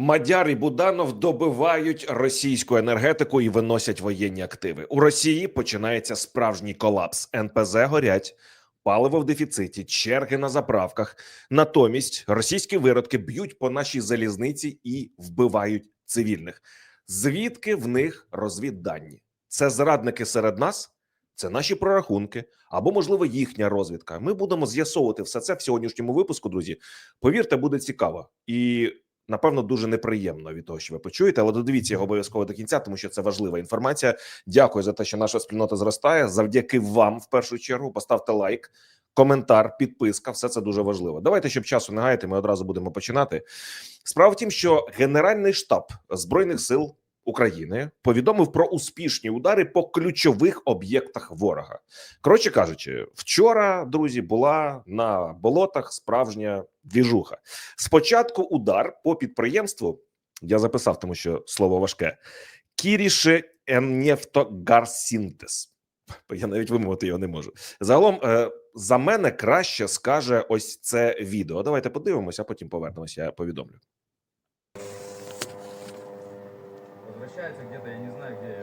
Мадяр і Буданов добивають російську енергетику і виносять воєнні активи. У Росії починається справжній колапс. НПЗ горять, паливо в дефіциті, черги на заправках. Натомість російські виродки б'ють по нашій залізниці і вбивають цивільних. Звідки в них розвіддані? Це зрадники серед нас. Це наші прорахунки або, можливо, їхня розвідка. Ми будемо з'ясовувати все це в сьогоднішньому випуску. Друзі, повірте, буде цікаво і напевно дуже неприємно від того, що ви почуєте. Але додивіться його обов'язково до кінця, тому що це важлива інформація. Дякую за те, що наша спільнота зростає. Завдяки вам, в першу чергу, поставте лайк, коментар, підписка. Все це дуже важливо. Давайте, щоб часу не гаяти, ми одразу будемо починати. Справа в тім, що Генеральний штаб збройних сил. України повідомив про успішні удари по ключових об'єктах ворога. Коротше кажучи, вчора друзі була на болотах справжня двіжуха. Спочатку удар по підприємству. Я записав, тому що слово важке. Кіріше Нефтогарсінтез. Я навіть вимовити його не можу. Загалом, е, за мене краще скаже ось це відео. Давайте подивимося, а потім повернемося. Я повідомлю. Возвращается где-то, я не знаю, где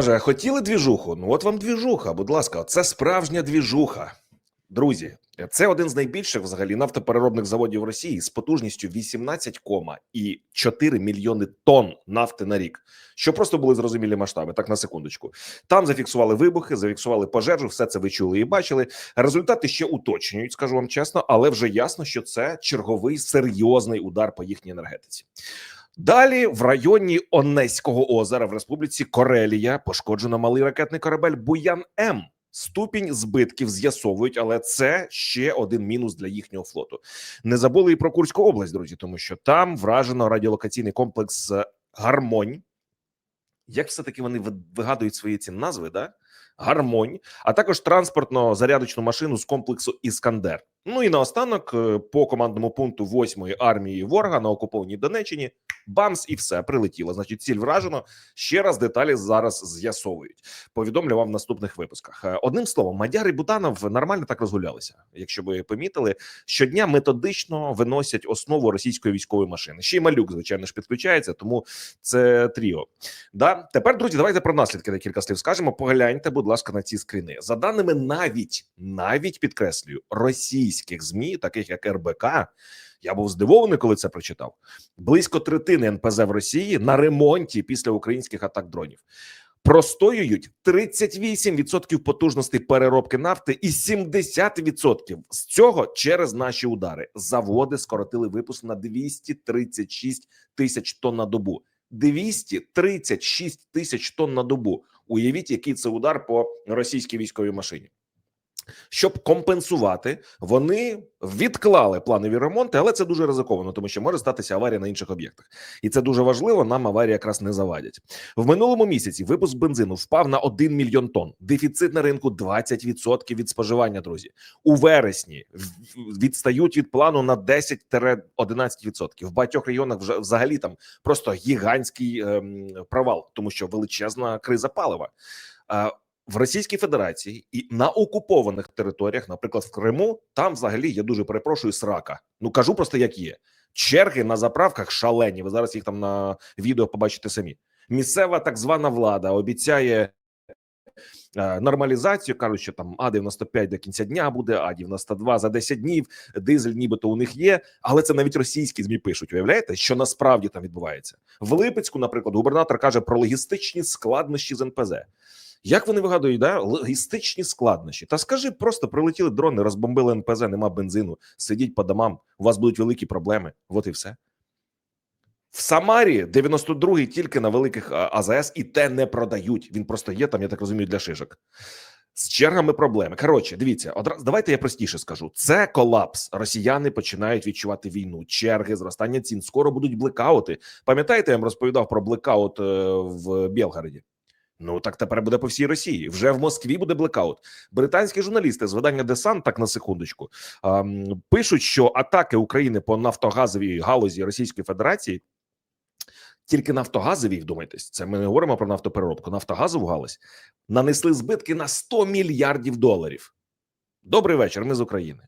Боже, хотіли двіжуху? Ну, от вам двіжуха, будь ласка, це справжня двіжуха. Друзі, це один з найбільших взагалі нафтопереробних заводів Росії з потужністю 18,4 мільйони тонн нафти на рік. Що просто були зрозумілі масштаби. Так на секундочку. Там зафіксували вибухи, зафіксували пожежу. Все це ви чули і бачили. Результати ще уточнюють, скажу вам чесно, але вже ясно, що це черговий серйозний удар по їхній енергетиці. Далі в районі Онеського озера в Республіці Корелія пошкоджено малий ракетний корабель Буян М. Ступінь збитків з'ясовують, але це ще один мінус для їхнього флоту. Не забули і про Курську область, друзі, тому що там вражено радіолокаційний комплекс Гармонь. Як все таки вони вигадують свої ці назви, да? Гармонь, а також транспортно-зарядочну машину з комплексу Іскандер. Ну і наостанок е, по командному пункту 8-ї армії ворога на окупованій Донеччині бамс і все прилетіло. Значить, ціль вражено. Ще раз деталі зараз з'ясовують. Повідомлю вам в наступних випусках. Е, Одним словом, Мадяр і Бутанов нормально так розгулялися. Якщо ви помітили, щодня методично виносять основу російської військової машини. Ще й малюк, звичайно ж, підключається, тому це тріо. Да, тепер, друзі, давайте про наслідки декілька слів скажемо. Погляньте, будь ласка, на ці скріни. За даними навіть навіть підкреслюю російських змі, таких як РБК. Я був здивований, коли це прочитав. Близько третини НПЗ в Росії на ремонті після українських атак дронів. Простоюють 38% потужностей переробки нафти і 70% з цього через наші удари. Заводи скоротили випуск на 236 тисяч тонн на добу. 236 тисяч тонн на добу. Уявіть, який це удар по російській військовій машині. Щоб компенсувати, вони відклали планові ремонти, але це дуже ризиковано, тому що може статися аварія на інших об'єктах, і це дуже важливо. Нам аварії якраз не завадять. В минулому місяці випуск бензину впав на 1 мільйон тонн. Дефіцит на ринку 20% від споживання. Друзі, у вересні відстають від плану на 10-11%. В багатьох регіонах вже взагалі там просто гігантський ем, провал, тому що величезна криза палива. В Російській Федерації і на окупованих територіях, наприклад, в Криму, там взагалі я дуже перепрошую срака. Ну кажу просто як є. Черги на заправках шалені. Ви зараз їх там на відео побачите самі. Місцева так звана влада обіцяє е, нормалізацію. кажуть, що там А 95 до кінця дня буде, А 92 за 10 днів. Дизель, нібито у них є, але це навіть російські змі пишуть. Уявляєте, що насправді там відбувається в Липецьку. Наприклад, губернатор каже про логістичні складнощі з НПЗ. Як вони вигадують, да? логістичні складнощі? Та скажи, просто прилетіли дрони, розбомбили НПЗ, нема бензину, сидіть по домам, у вас будуть великі проблеми. От і все. В Самарі 92-й тільки на великих АЗС, і те не продають. Він просто є там, я так розумію, для шишок. З чергами проблеми. Коротше, дивіться, одразу давайте я простіше скажу. Це колапс. Росіяни починають відчувати війну, черги, зростання цін. Скоро будуть блекаути. Пам'ятаєте, я вам розповідав про блекаут е, в Білгороді? Ну так тепер буде по всій Росії. Вже в Москві буде блекаут. Британські журналісти з видання Десант, так на секундочку, ем, пишуть, що атаки України по нафтогазовій галузі Російської Федерації. Тільки нафтогазові, вдумайтесь, це ми не говоримо про нафтопереробку, нафтогазову галузь нанесли збитки на 100 мільярдів доларів. Добрий вечір. Ми з України.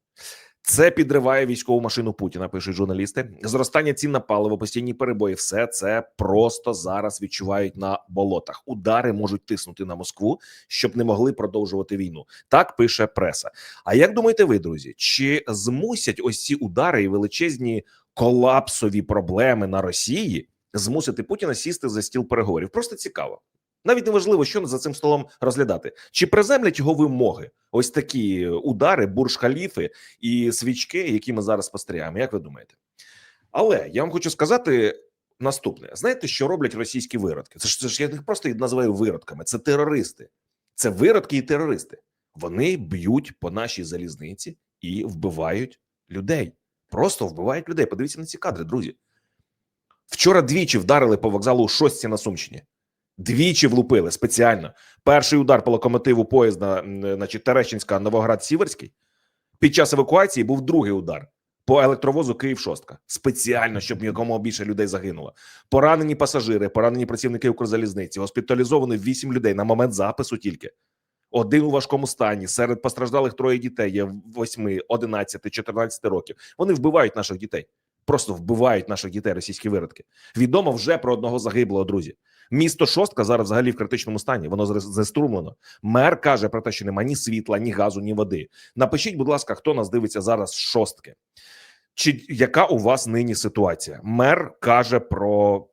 Це підриває військову машину Путіна. Пишуть журналісти. Зростання цін на паливо, постійні перебої. Все це просто зараз відчувають на болотах. Удари можуть тиснути на Москву, щоб не могли продовжувати війну. Так пише преса. А як думаєте, ви, друзі, чи змусять ось ці удари і величезні колапсові проблеми на Росії змусити Путіна сісти за стіл переговорів? Просто цікаво. Навіть не важливо, що за цим столом розглядати, чи приземлять його вимоги, ось такі удари, бурж-халіфи і свічки, які ми зараз спостерігаємо. Як ви думаєте? Але я вам хочу сказати наступне: знаєте, що роблять російські виродки? Це ж це ж я їх просто називаю виродками. Це терористи, це виродки і терористи. Вони б'ють по нашій залізниці і вбивають людей. Просто вбивають людей. Подивіться на ці кадри, друзі. Вчора двічі вдарили по вокзалу шостці на Сумщині. Двічі влупили спеціально. Перший удар по локомотиву поїзда, значить, Терещинська, Новоград Сіверський. Під час евакуації був другий удар по електровозу Київ шостка. Спеціально, щоб якомога більше людей загинуло. Поранені пасажири, поранені працівники Укрзалізниці, госпіталізовано 8 людей на момент запису тільки. Один у важкому стані. Серед постраждалих троє дітей є 8, 11, 14 років. Вони вбивають наших дітей. Просто вбивають наших дітей російські виродки. Відомо вже про одного загиблого, друзі. Місто Шостка зараз взагалі в критичному стані. Воно зеструмлено. Мер каже про те, що нема ні світла, ні газу, ні води. Напишіть, будь ласка, хто нас дивиться зараз шостки. Чи яка у вас нині ситуація? Мер каже про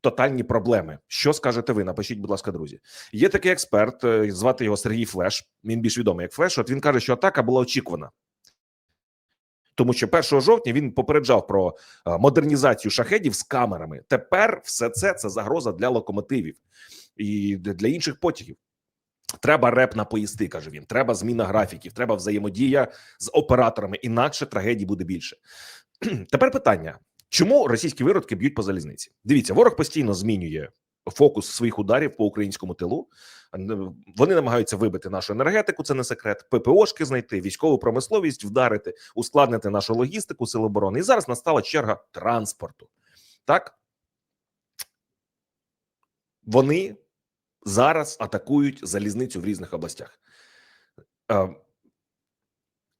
тотальні проблеми. Що скажете ви? Напишіть, будь ласка, друзі. Є такий експерт, е, звати його Сергій Флеш. Він більш відомий як Флеш. От він каже, що атака була очікувана. Тому що 1 жовтня він попереджав про е, модернізацію шахедів з камерами. Тепер все це це загроза для локомотивів і для інших потягів. Треба реп на поїзди, каже він. Треба зміна графіків, треба взаємодія з операторами. Інакше трагедій буде більше. Тепер питання: чому російські виродки б'ють по залізниці? Дивіться, ворог постійно змінює фокус своїх ударів по українському тилу. Вони намагаються вибити нашу енергетику, це не секрет. ППОшки знайти, військову промисловість вдарити, ускладнити нашу логістику сил оборони. І зараз настала черга транспорту. Так вони зараз атакують залізницю в різних областях. Е,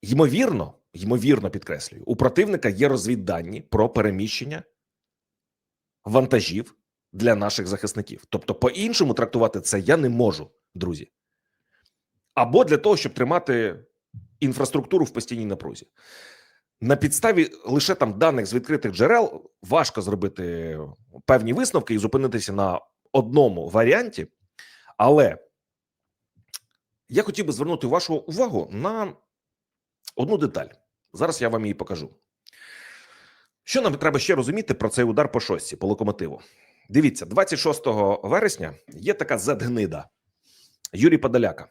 ймовірно, ймовірно, підкреслюю, у противника є розвіддані про переміщення вантажів для наших захисників. Тобто, по-іншому трактувати це я не можу, друзі. Або для того, щоб тримати інфраструктуру в постійній напрузі. На підставі лише там даних з відкритих джерел важко зробити певні висновки і зупинитися на одному варіанті. Але я хотів би звернути вашу увагу на одну деталь. Зараз я вам її покажу. Що нам треба ще розуміти про цей удар по шостці, по локомотиву? Дивіться, 26 вересня є така Z-гнида Юрій Подоляка,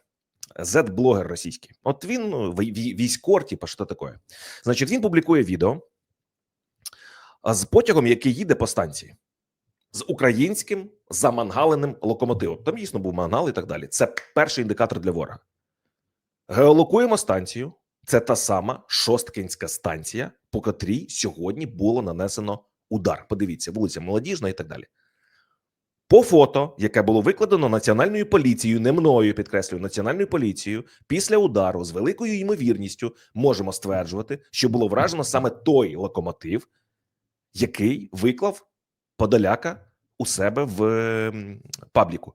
Z-блогер російський. От він ну, вій- вій- військор, типа, що таке. Значить, він публікує відео з потягом, який їде по станції, з українським замангаленим локомотивом. Там дійсно був мангал і так далі. Це перший індикатор для ворога. Геолокуємо станцію. Це та сама Шосткинська станція, по котрій сьогодні було нанесено удар. Подивіться, вулиця Молодіжна і так далі. По фото, яке було викладено національною поліцією, не мною підкреслюю, національною поліцією, після удару з великою ймовірністю можемо стверджувати, що було вражено саме той локомотив, який виклав Подоляка у себе в ем, пабліку.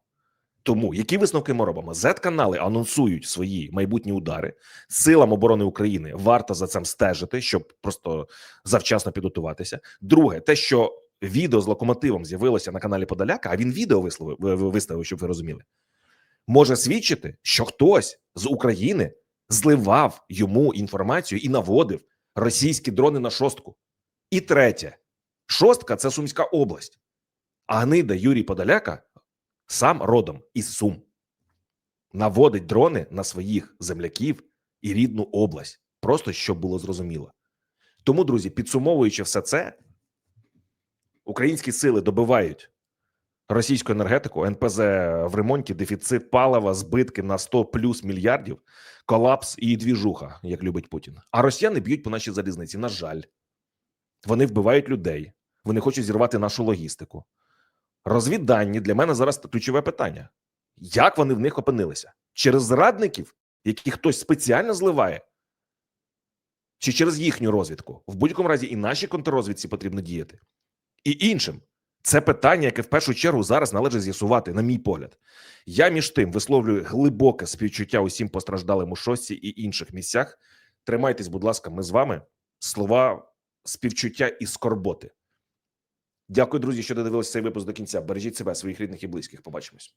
Тому які висновки ми робимо? Z-канали анонсують свої майбутні удари силам оборони України. Варто за цим стежити, щоб просто завчасно підготуватися. Друге, те, що відео з локомотивом з'явилося на каналі Подоляка, а він відео висловив ви- ви- виставив, щоб ви розуміли, може свідчити, що хтось з України зливав йому інформацію і наводив російські дрони на шостку. І третє, шостка це Сумська область, а гнида Юрій Подоляка сам родом із Сум. наводить дрони на своїх земляків і рідну область, просто щоб було зрозуміло. Тому, друзі, підсумовуючи все це, українські сили добивають російську енергетику, НПЗ в ремонті, дефіцит палива, збитки на 100 плюс мільярдів, колапс і двіжуха, як любить Путін. А росіяни б'ють по нашій залізниці. На жаль, вони вбивають людей, вони хочуть зірвати нашу логістику. Розвіддані для мене зараз ключове питання: як вони в них опинилися? Через зрадників, які хтось спеціально зливає, чи через їхню розвідку? В будь-якому разі і нашій контррозвідці потрібно діяти, і іншим. Це питання, яке в першу чергу зараз належить з'ясувати, на мій погляд. Я між тим висловлюю глибоке співчуття усім постраждалим у шостці і інших місцях. Тримайтесь, будь ласка, ми з вами. Слова співчуття і скорботи. Дякую, друзі, що додивилися цей випуск до кінця. Бережіть себе, своїх рідних і близьких. Побачимось.